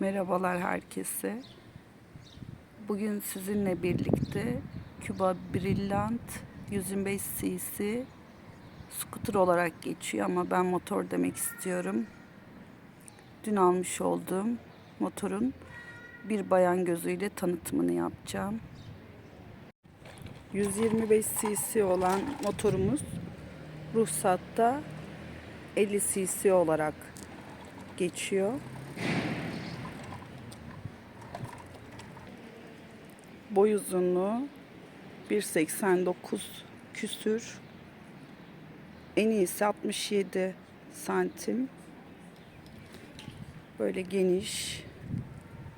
Merhabalar herkese. Bugün sizinle birlikte Cuba Brilliant 125 cc scooter olarak geçiyor ama ben motor demek istiyorum. Dün almış olduğum motorun bir bayan gözüyle tanıtımını yapacağım. 125 cc olan motorumuz ruhsatta 50 cc olarak geçiyor. Boy uzunluğu 1.89 küsür. En iyisi 67 santim. Böyle geniş.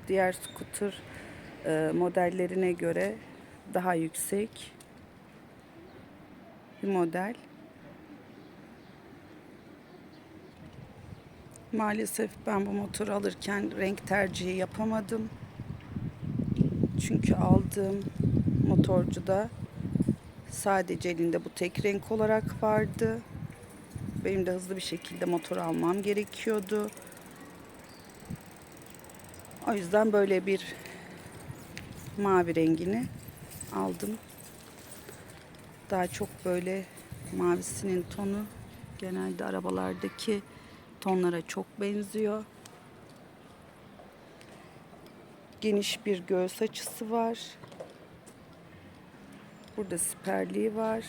Diğer scooter e, modellerine göre daha yüksek bir model. Maalesef ben bu motoru alırken renk tercihi yapamadım. Çünkü aldığım motorcuda sadece elinde bu tek renk olarak vardı. Benim de hızlı bir şekilde motor almam gerekiyordu. O yüzden böyle bir mavi rengini aldım. Daha çok böyle mavisinin tonu genelde arabalardaki tonlara çok benziyor. Geniş bir göğüs açısı var. Burada siperliği var.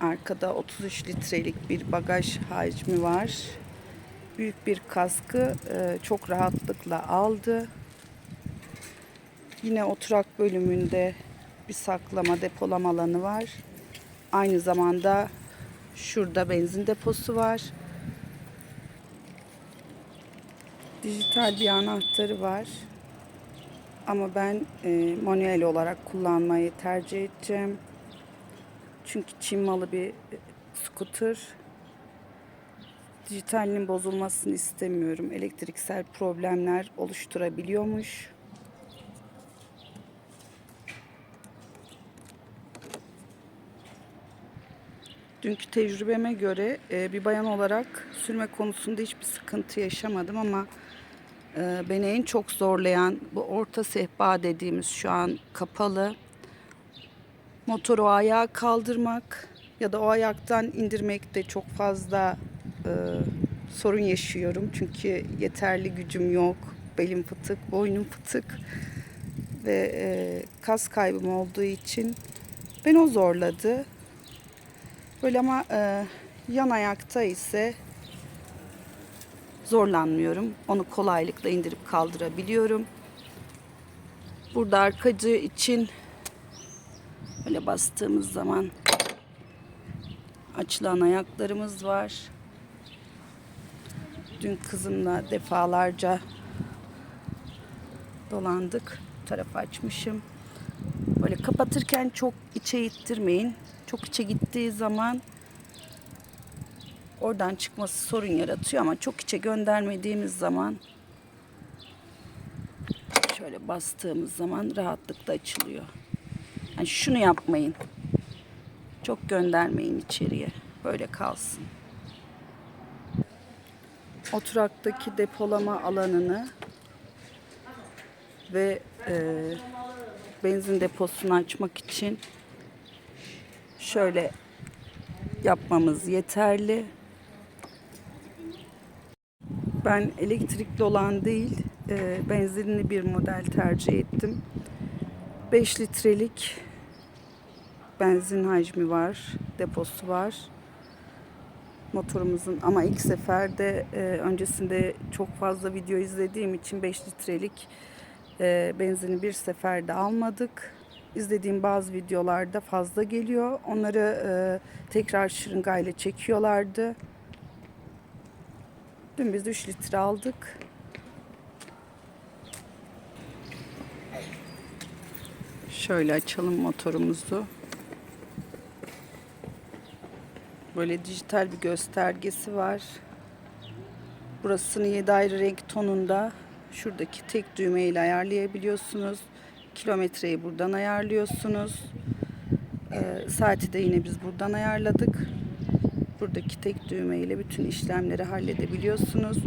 Arkada 33 litrelik bir bagaj hacmi var. Büyük bir kaskı e, çok rahatlıkla aldı. Yine oturak bölümünde bir saklama depolama alanı var. Aynı zamanda şurada benzin deposu var. Dijital bir anahtarı var. Ama ben e, manuel olarak kullanmayı tercih edeceğim. Çünkü Çin malı bir e, scooter. Dijitalinin bozulmasını istemiyorum. Elektriksel problemler oluşturabiliyormuş. Dünkü tecrübeme göre e, bir bayan olarak sürme konusunda hiçbir sıkıntı yaşamadım ama beni en çok zorlayan bu orta sehpa dediğimiz şu an kapalı. Motoru ayağa kaldırmak ya da o ayaktan indirmekte çok fazla e, sorun yaşıyorum. Çünkü yeterli gücüm yok. Belim fıtık, boynum fıtık ve e, kas kaybım olduğu için beni o zorladı. Böyle ama e, yan ayakta ise zorlanmıyorum. Onu kolaylıkla indirip kaldırabiliyorum. Burada arkacı için böyle bastığımız zaman açılan ayaklarımız var. Dün kızımla defalarca dolandık. Bu tarafı açmışım. Böyle kapatırken çok içe ittirmeyin. Çok içe gittiği zaman oradan çıkması sorun yaratıyor ama çok içe göndermediğimiz zaman şöyle bastığımız zaman rahatlıkla açılıyor. Yani şunu yapmayın. Çok göndermeyin içeriye. Böyle kalsın. Oturaktaki depolama alanını ve e, benzin deposunu açmak için şöyle yapmamız yeterli. Ben elektrikli olan değil, e, benzinli bir model tercih ettim. 5 litrelik benzin hacmi var, deposu var motorumuzun ama ilk seferde e, öncesinde çok fazla video izlediğim için 5 litrelik e, benzini bir seferde almadık. İzlediğim bazı videolarda fazla geliyor. Onları e, tekrar şırıngayla çekiyorlardı. Dün biz 3 litre aldık. Şöyle açalım motorumuzu. Böyle dijital bir göstergesi var. Burasını 7 ayrı renk tonunda şuradaki tek düğme ile ayarlayabiliyorsunuz. Kilometreyi buradan ayarlıyorsunuz. Ee, saati de yine biz buradan ayarladık. Buradaki tek düğme ile bütün işlemleri halledebiliyorsunuz.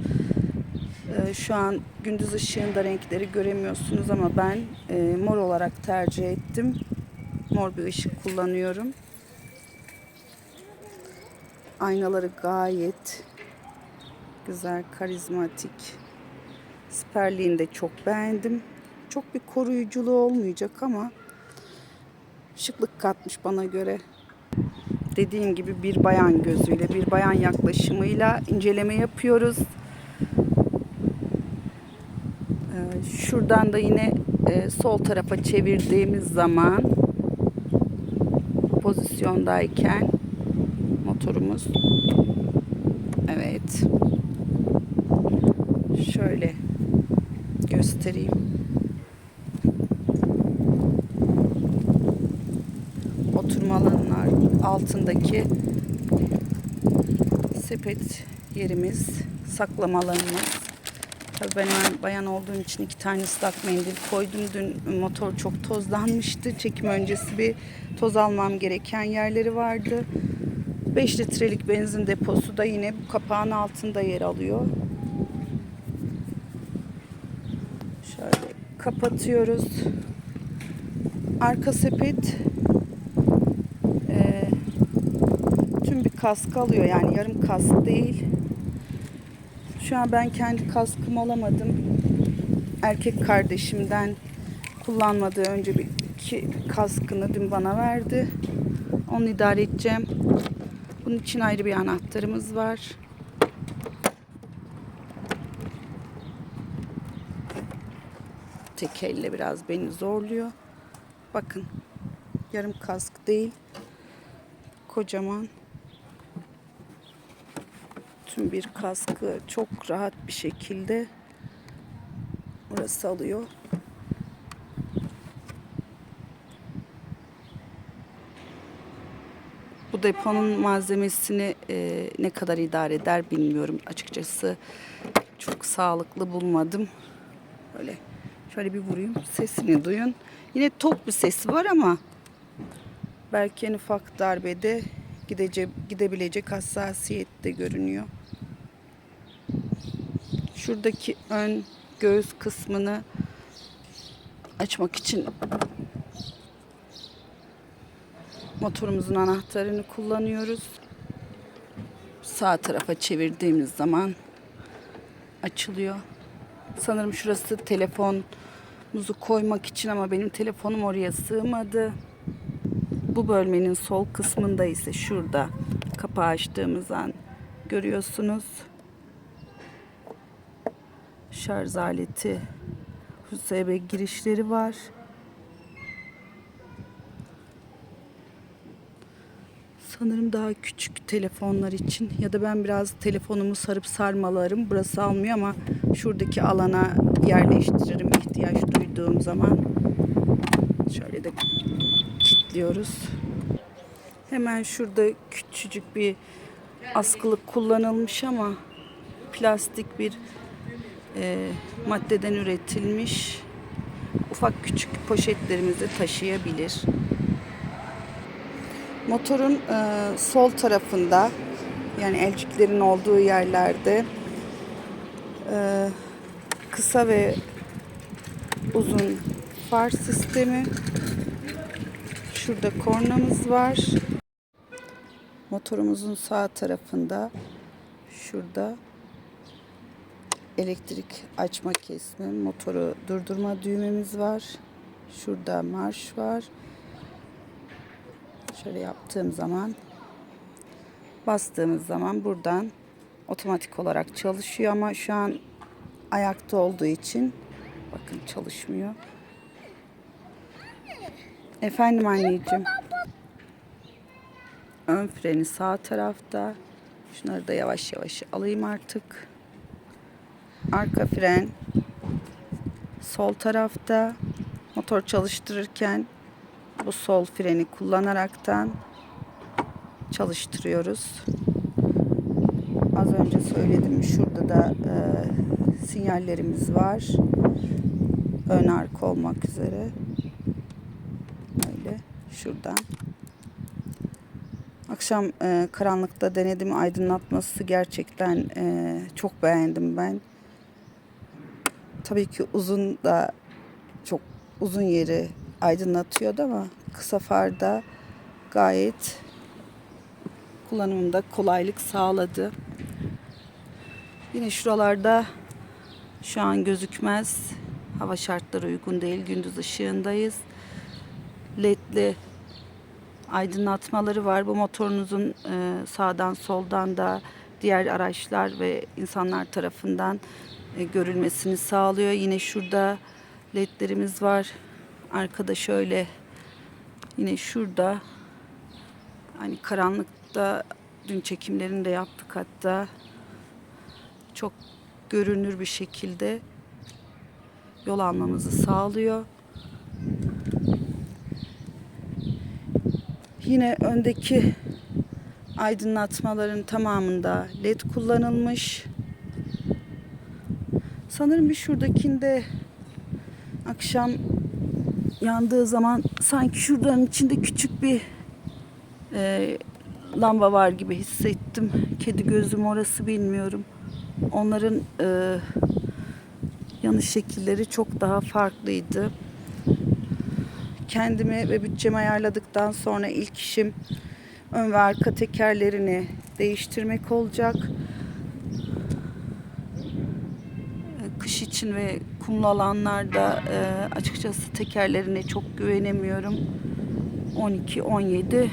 Ee, Şu an gündüz ışığında renkleri göremiyorsunuz ama ben e, mor olarak tercih ettim. Mor bir ışık kullanıyorum. Aynaları gayet güzel, karizmatik. Siperliğini de çok beğendim. Çok bir koruyuculuğu olmayacak ama şıklık katmış bana göre. Dediğim gibi bir bayan gözüyle, bir bayan yaklaşımıyla inceleme yapıyoruz. Ee, Şuradan da yine e, sol tarafa çevirdiğimiz zaman pozisyondayken motorumuz evet şöyle göstereyim. Oturma alanlar altındaki sepet yerimiz, saklama alanımız. Tabii ben bayan olduğum için iki tane ıslak mendil koydum. Dün motor çok tozlanmıştı. Çekim öncesi bir toz almam gereken yerleri vardı. 5 litrelik benzin deposu da yine bu kapağın altında yer alıyor. Şöyle kapatıyoruz. Arka sepet eee, tüm bir kask alıyor yani yarım kask değil. Şu an ben kendi kaskımı alamadım. Erkek kardeşimden kullanmadığı önce bir iki kaskını dün bana verdi. Onu idare edeceğim. Bunun için ayrı bir anahtarımız var. Tek elle biraz beni zorluyor. Bakın yarım kask değil. Kocaman tüm bir kaskı çok rahat bir şekilde burası alıyor. Bu deponun malzemesini e, ne kadar idare eder bilmiyorum. Açıkçası çok sağlıklı bulmadım. Böyle şöyle bir vurayım. Sesini duyun. Yine tok bir sesi var ama belki en ufak darbede gidece, gidebilecek hassasiyette görünüyor. Şuradaki ön göğüs kısmını açmak için motorumuzun anahtarını kullanıyoruz. Sağ tarafa çevirdiğimiz zaman açılıyor. Sanırım şurası telefonumuzu koymak için ama benim telefonum oraya sığmadı. Bu bölmenin sol kısmında ise şurada kapağı açtığımız an görüyorsunuz. Şarj aleti, USB girişleri var. Sanırım daha küçük telefonlar için ya da ben biraz telefonumu sarıp sarmalarım. Burası almıyor ama şuradaki alana yerleştiririm ihtiyaç duyduğum zaman. Şöyle de kilitliyoruz. Hemen şurada küçücük bir askılık kullanılmış ama plastik bir e, maddeden üretilmiş. Ufak küçük poşetlerimizi taşıyabilir. Motorun e, sol tarafında yani elciklerin olduğu yerlerde e, kısa ve uzun far sistemi. Şurada kornamız var. Motorumuzun sağ tarafında şurada elektrik açma kesme, motoru durdurma düğmemiz var. Şurada marş var. Şöyle yaptığım zaman bastığımız zaman buradan otomatik olarak çalışıyor ama şu an ayakta olduğu için bakın çalışmıyor. Efendim anneciğim. Ön freni sağ tarafta. Şunları da yavaş yavaş alayım artık. Arka fren sol tarafta. Motor çalıştırırken bu sol freni kullanaraktan çalıştırıyoruz. Az önce söyledim şurada da e, sinyallerimiz var. Ön arka olmak üzere. Böyle şuradan. Akşam e, karanlıkta denedim aydınlatması gerçekten e, çok beğendim ben. Tabii ki uzun da çok uzun yeri aydınlatıyordu ama kısa farda gayet kullanımında kolaylık sağladı. Yine şuralarda şu an gözükmez. Hava şartları uygun değil. Gündüz ışığındayız. LED'li aydınlatmaları var. Bu motorunuzun e, sağdan soldan da diğer araçlar ve insanlar tarafından görülmesini sağlıyor. Yine şurada ledlerimiz var. Arkada şöyle yine şurada hani karanlıkta dün çekimlerini de yaptık hatta çok görünür bir şekilde yol almamızı sağlıyor. Yine öndeki aydınlatmaların tamamında led kullanılmış. Sanırım bir şuradakinde akşam yandığı zaman sanki şuradanın içinde küçük bir e, lamba var gibi hissettim. Kedi gözüm orası bilmiyorum. Onların e, yanış şekilleri çok daha farklıydı. Kendimi ve bütçemi ayarladıktan sonra ilk işim ön ve arka tekerlerini değiştirmek olacak. E, Kış için ve kumlu alanlarda e, açıkçası tekerlerine çok güvenemiyorum. 12, 17,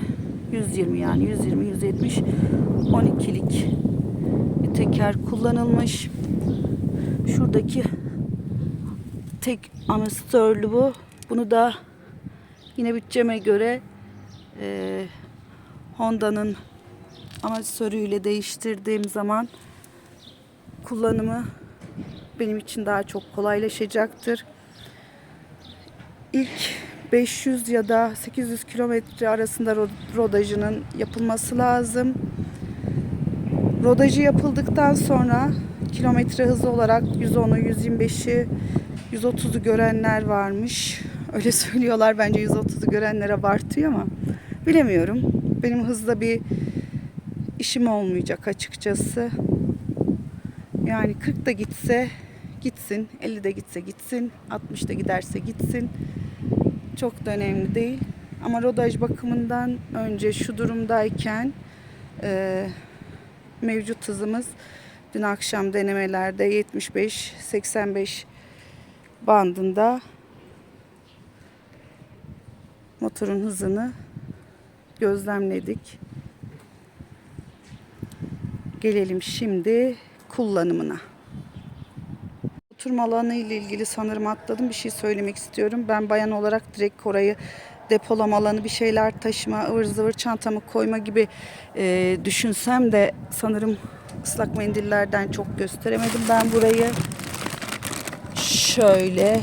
120 yani 120, 170, 12'lik bir teker kullanılmış. Şuradaki tek amortisörlü bu. Bunu da yine bütçeme göre e, Honda'nın amortisörüyle değiştirdiğim zaman kullanımı benim için daha çok kolaylaşacaktır. İlk 500 ya da 800 kilometre arasında ro- rodajının yapılması lazım. Rodajı yapıldıktan sonra kilometre hızı olarak 110'u, 125'i, 130'u görenler varmış. Öyle söylüyorlar. Bence 130'u görenler abartıyor ama bilemiyorum. Benim hızla bir işim olmayacak açıkçası. Yani 40 da gitse gitsin, 50 de gitse gitsin, 60 da giderse gitsin. Çok da önemli değil. Ama rodaj bakımından önce şu durumdayken e, mevcut hızımız dün akşam denemelerde 75-85 bandında motorun hızını gözlemledik. Gelelim şimdi kullanımına. Oturma alanı ile ilgili sanırım atladım. Bir şey söylemek istiyorum. Ben bayan olarak direkt orayı depolama alanı bir şeyler taşıma, ıvır zıvır çantamı koyma gibi e, düşünsem de sanırım ıslak mendillerden çok gösteremedim ben burayı. Şöyle.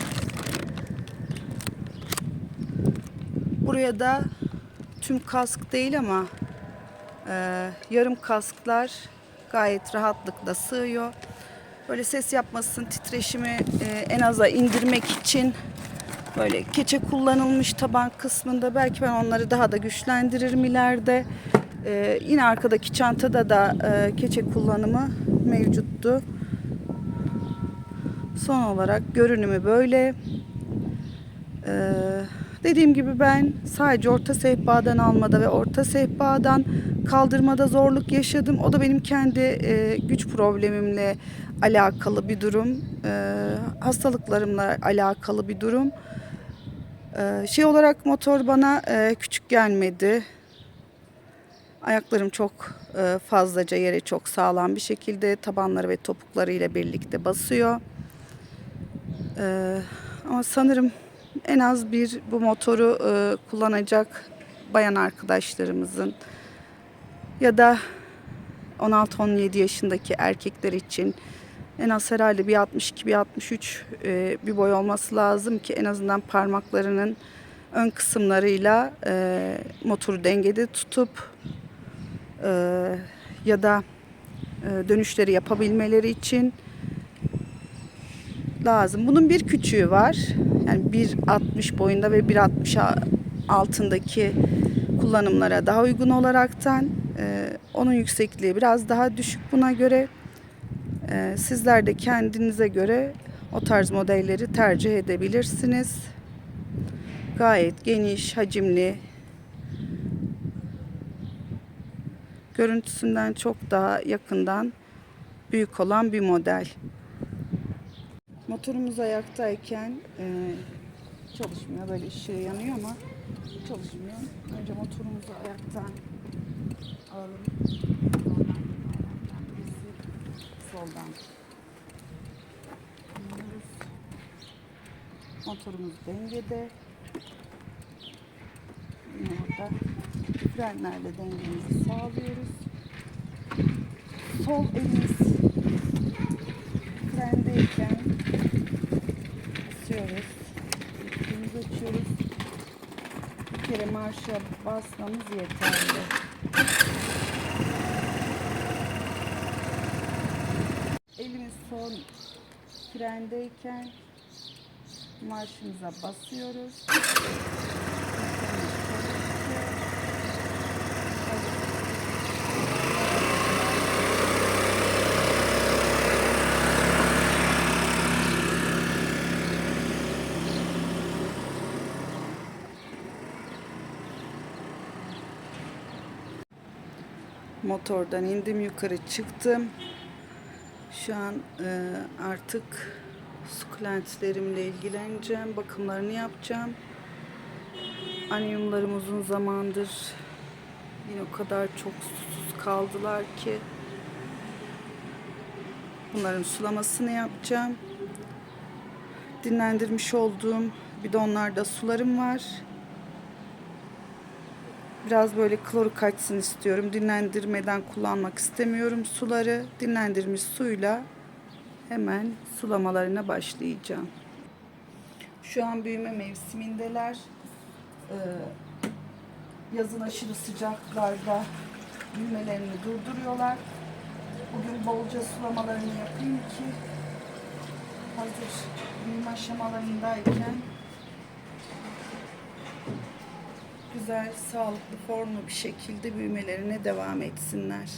Buraya da tüm kask değil ama e, yarım kasklar gayet rahatlıkla sığıyor. Böyle ses yapmasın, titreşimi e, en aza indirmek için böyle keçe kullanılmış taban kısmında. Belki ben onları daha da güçlendiririm ileride. E, yine arkadaki çantada da e, keçe kullanımı mevcuttu. Son olarak görünümü böyle. Ee, dediğim gibi ben sadece orta sehpadan almada ve orta sehpadan kaldırmada zorluk yaşadım. O da benim kendi e, güç problemimle alakalı bir durum. E, hastalıklarımla alakalı bir durum. E, şey olarak motor bana e, küçük gelmedi. Ayaklarım çok e, fazlaca yere çok sağlam bir şekilde tabanları ve topuklarıyla birlikte basıyor. Ee, ama sanırım en az bir bu motoru e, kullanacak bayan arkadaşlarımızın ya da 16-17 yaşındaki erkekler için en az herhalde bir 62 bir 63 e, bir boy olması lazım ki en azından parmaklarının ön kısımlarıyla e, motoru dengede tutup e, ya da e, dönüşleri yapabilmeleri için lazım. Bunun bir küçüğü var. Yani 1.60 boyunda ve 1.60 altındaki kullanımlara daha uygun olaraktan e, onun yüksekliği biraz daha düşük buna göre. E, sizler de kendinize göre o tarz modelleri tercih edebilirsiniz. Gayet geniş, hacimli. Görüntüsünden çok daha yakından büyük olan bir model. Motorumuz ayaktayken e, çalışmıyor. Böyle ışığı yanıyor ama çalışmıyor. Önce motorumuzu ayaktan alalım. Soldan. İniyoruz. Motorumuz dengede. Yine burada frenlerle dengemizi sağlıyoruz. Sol elimiz frendeyken basıyoruz. Elimizi açıyoruz. Bir kere marşa basmamız yeterli. Elimiz sol frendeyken marşımıza basıyoruz. Motordan indim yukarı çıktım. Şu an e, artık sukulentlerimle ilgileneceğim. Bakımlarını yapacağım. Anyumlarım uzun zamandır yine o kadar çok susuz kaldılar ki bunların sulamasını yapacağım. Dinlendirmiş olduğum bidonlarda sularım var. Biraz böyle kloru kaçsın istiyorum. Dinlendirmeden kullanmak istemiyorum suları. Dinlendirmiş suyla hemen sulamalarına başlayacağım. Şu an büyüme mevsimindeler. Ee, yazın aşırı sıcaklarda büyümelerini durduruyorlar. Bugün bolca sulamalarını yapayım ki hazır büyüme aşamalarındayken güzel, sağlıklı, formlu bir şekilde büyümelerine devam etsinler.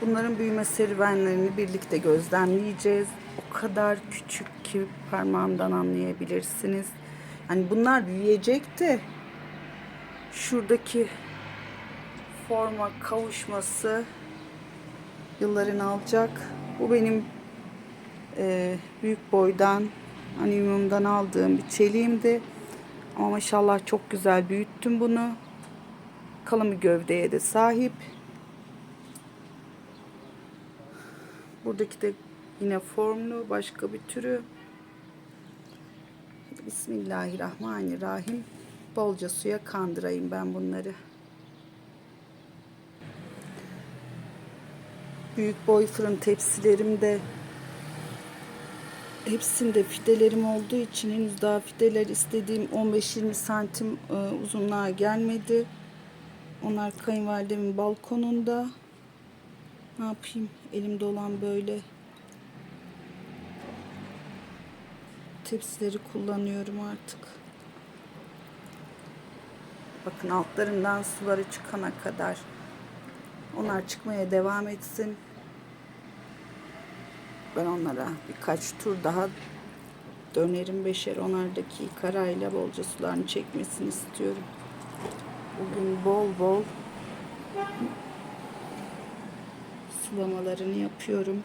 Bunların büyüme serüvenlerini birlikte gözlemleyeceğiz. O kadar küçük ki parmağımdan anlayabilirsiniz. Yani bunlar büyüyecek de şuradaki forma kavuşması yıllarını alacak. Bu benim e, büyük boydan, animumdan aldığım bir çeliğimdi. Ama maşallah çok güzel büyüttüm bunu. Kalın bir gövdeye de sahip. Buradaki de yine formlu başka bir türü. Bismillahirrahmanirrahim. Bolca suya kandırayım ben bunları. Büyük boy fırın tepsilerimde hepsinde fidelerim olduğu için henüz daha fideler istediğim 15-20 santim e, uzunluğa gelmedi. Onlar kayınvalidemin balkonunda. Ne yapayım? Elimde olan böyle tepsileri kullanıyorum artık. Bakın altlarından suları çıkana kadar onlar çıkmaya devam etsin. Ben onlara birkaç tur daha dönerim beşer onar dakika arayla bolca sularını çekmesini istiyorum. Bugün bol bol sulamalarını yapıyorum.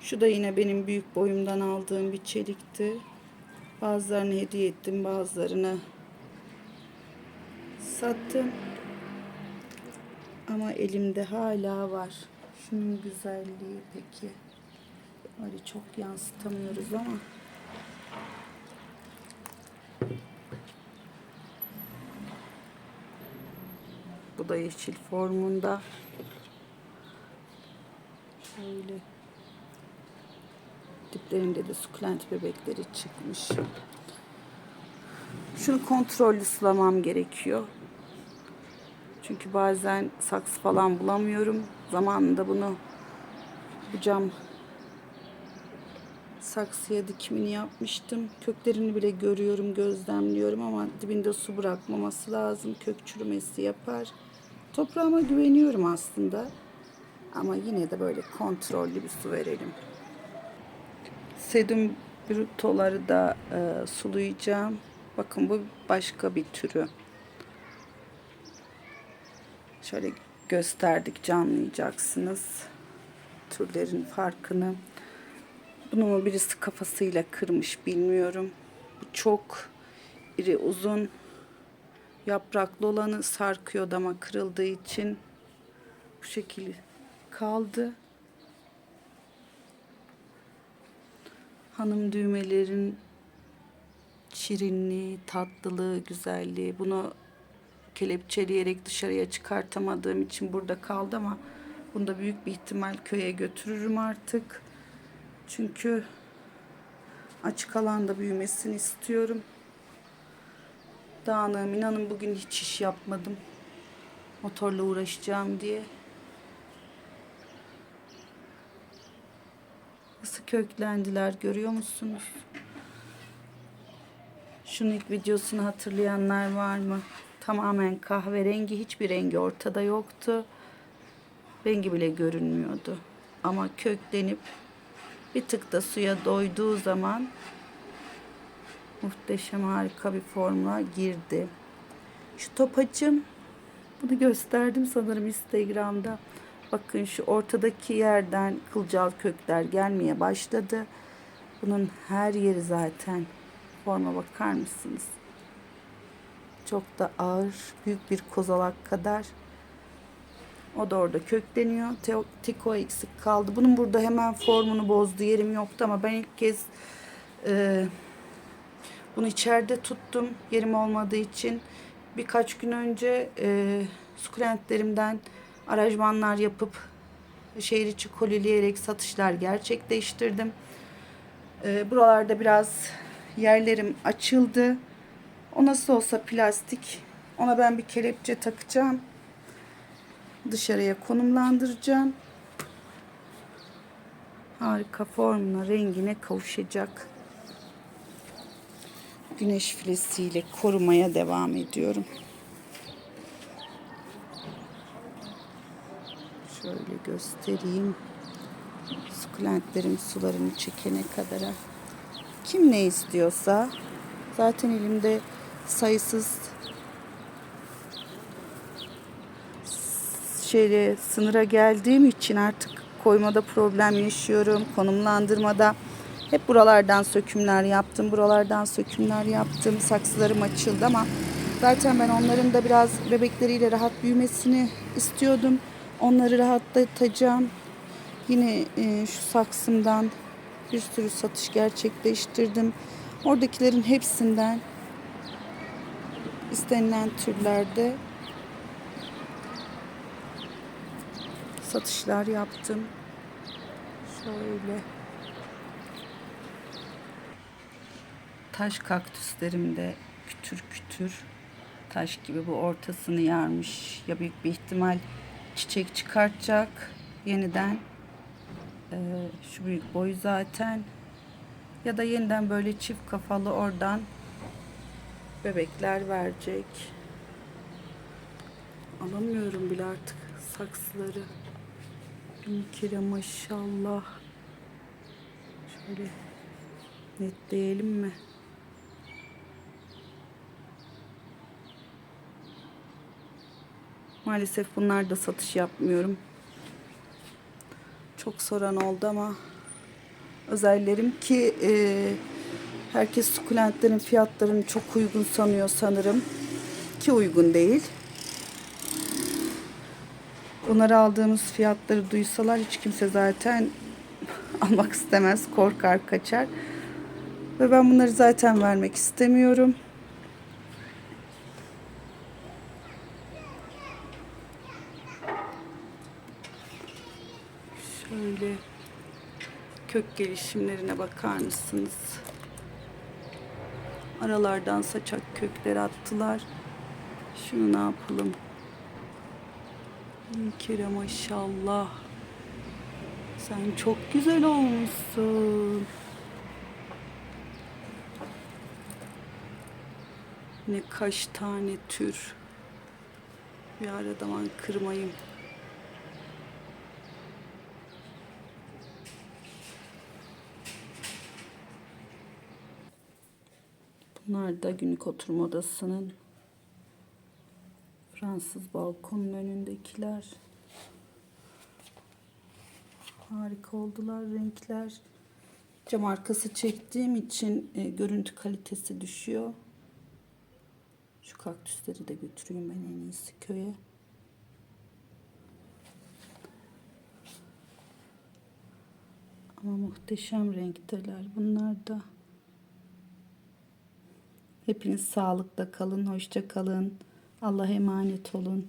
Şu da yine benim büyük boyumdan aldığım bir çelikti. Bazılarını hediye ettim, bazılarını sattım. Ama elimde hala var. Şunun güzelliği peki. Öyle çok yansıtamıyoruz ama. Bu da yeşil formunda. Şöyle. Diplerinde de sukulent bebekleri çıkmış. Şunu kontrollü sulamam gerekiyor. Çünkü bazen saksı falan bulamıyorum. Zamanında bunu Bu cam saksıya dikimini yapmıştım. Köklerini bile görüyorum, gözlemliyorum ama dibinde su bırakmaması lazım. Kök çürümesi yapar. Toprağıma güveniyorum aslında. Ama yine de böyle kontrollü bir su verelim. Sedum brutoları da e, sulayacağım. Bakın bu başka bir türü. Şöyle gösterdik anlayacaksınız. Türlerin farkını. Bunu mu birisi kafasıyla kırmış bilmiyorum. Bu çok iri uzun yapraklı olanı sarkıyor dama kırıldığı için bu şekilde kaldı. Hanım düğmelerin şirinliği, tatlılığı, güzelliği bunu kelepçeleyerek dışarıya çıkartamadığım için burada kaldı ama bunda büyük bir ihtimal köye götürürüm artık. Çünkü açık alanda büyümesini istiyorum. Dağınığım inanın bugün hiç iş yapmadım. Motorla uğraşacağım diye. Köklendiler görüyor musunuz? Şunun ilk videosunu hatırlayanlar var mı? Tamamen kahverengi hiçbir rengi ortada yoktu. Rengi bile görünmüyordu. Ama köklenip bir tık da suya doyduğu zaman muhteşem harika bir formla girdi. Şu topacım bunu gösterdim sanırım Instagram'da. Bakın şu ortadaki yerden kılcal kökler gelmeye başladı. Bunun her yeri zaten forma bakar mısınız? Çok da ağır, büyük bir kozalak kadar. O da orada kökleniyor. Teo- Tiko eksik kaldı. Bunun burada hemen formunu bozdu. Yerim yoktu ama ben ilk kez e, bunu içeride tuttum. Yerim olmadığı için. Birkaç gün önce e, sukulentlerimden aranjmanlar yapıp şehir içi kolileyerek satışlar gerçekleştirdim. E, buralarda biraz yerlerim açıldı. O nasıl olsa plastik. Ona ben bir kelepçe takacağım. Dışarıya konumlandıracağım. Harika formuna, rengine kavuşacak. Güneş filesiyle korumaya devam ediyorum. Şöyle göstereyim. Sukulentlerim sularını çekene kadar. Kim ne istiyorsa zaten elimde sayısız şeyle sınıra geldiğim için artık koymada problem yaşıyorum. Konumlandırmada hep buralardan sökümler yaptım. Buralardan sökümler yaptım. Saksılarım açıldı ama zaten ben onların da biraz bebekleriyle rahat büyümesini istiyordum. Onları rahatlatacağım. Yine e, şu saksımdan bir sürü satış gerçekleştirdim. Oradakilerin hepsinden istenilen türlerde satışlar yaptım. Şöyle. Taş kaktüslerimde kütür kütür taş gibi bu ortasını yarmış. Ya büyük bir ihtimal çiçek çıkartacak yeniden. Ee, şu büyük boy zaten. Ya da yeniden böyle çift kafalı oradan bebekler verecek. Alamıyorum bile artık saksıları. Bin kere maşallah. Şöyle netleyelim mi? Maalesef bunlar da satış yapmıyorum. Çok soran oldu ama özellerim ki e, herkes sukulentlerin fiyatlarını çok uygun sanıyor sanırım. Ki uygun değil. Bunları aldığımız fiyatları duysalar hiç kimse zaten almak istemez, korkar, kaçar. Ve ben bunları zaten vermek istemiyorum. Şöyle kök gelişimlerine bakar mısınız? Aralardan saçak kökler attılar. Şunu ne yapalım? Bir kere maşallah. Sen çok güzel olmuşsun. Ne kaç tane tür. Bir ara zaman kırmayayım. Bunlar da günlük oturma odasının Fransız balkonun önündekiler. Harika oldular renkler. Cam arkası çektiğim için e, görüntü kalitesi düşüyor. Şu kaktüsleri de götüreyim ben en iyisi köye. Ama muhteşem renkteler bunlar da. Hepiniz sağlıkla kalın, hoşça kalın. Allah'a emanet olun.